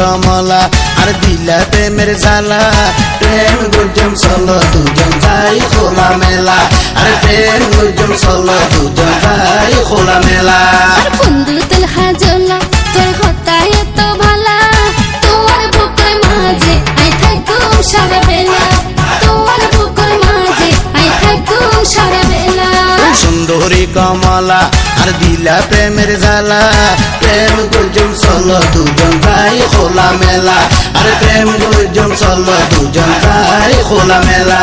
কমলা আর দিলা প্রেমের জ্বালা প্রেম গুজম চলো দুজন যাই খোলা মেলা। আর প্রেম গুজম চলো দুজন যাই খোলা মেলা। বন্ধু তেলহা জ্বলা করে হতায় তো ভালা। তোমার বুকের মাঝে আই থাকুম সারা বেলা। তোমার বুকের মাঝে আই থাকুম সারা বেলা। সুন্দরী কমলা আর দিলা প্রেমের জ্বালা প্রেম গুজম চলো দুজন যাই খোলা মেলা। আরে প্রেম গুজম চলো দুজন যাই খোলা মেলা।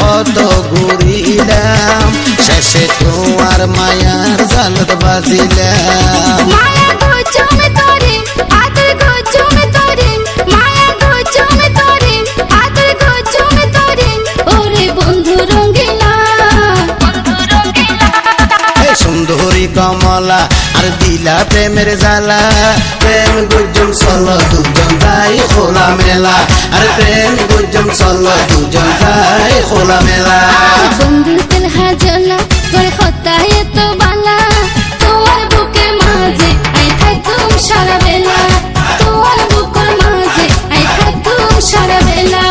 কত ঘুরিলাম। শেষে তোমার মায়ার জালত বাজিলাম। সুন্দরী কমলা আর দিলা প্রেমের জ্বালা। প্রেম গুজম চল দুজন যাই খোলা মেলা। আর প্রেম গুজম চল দুজন যাই খোলা মেলা। তোর হতায় বালা। তোমার বুকের মাঝে আই থাকুম সারা বেলা। তোমার বুকের মাঝে আই থাকুম সারা বেলা।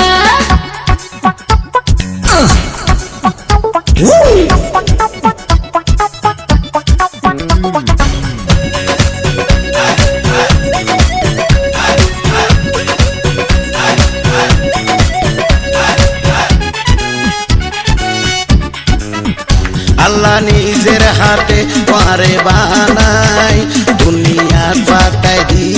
আল্লাহ নিজের হাতে পারে বানাই। দুনিয়ার পাতায় দিল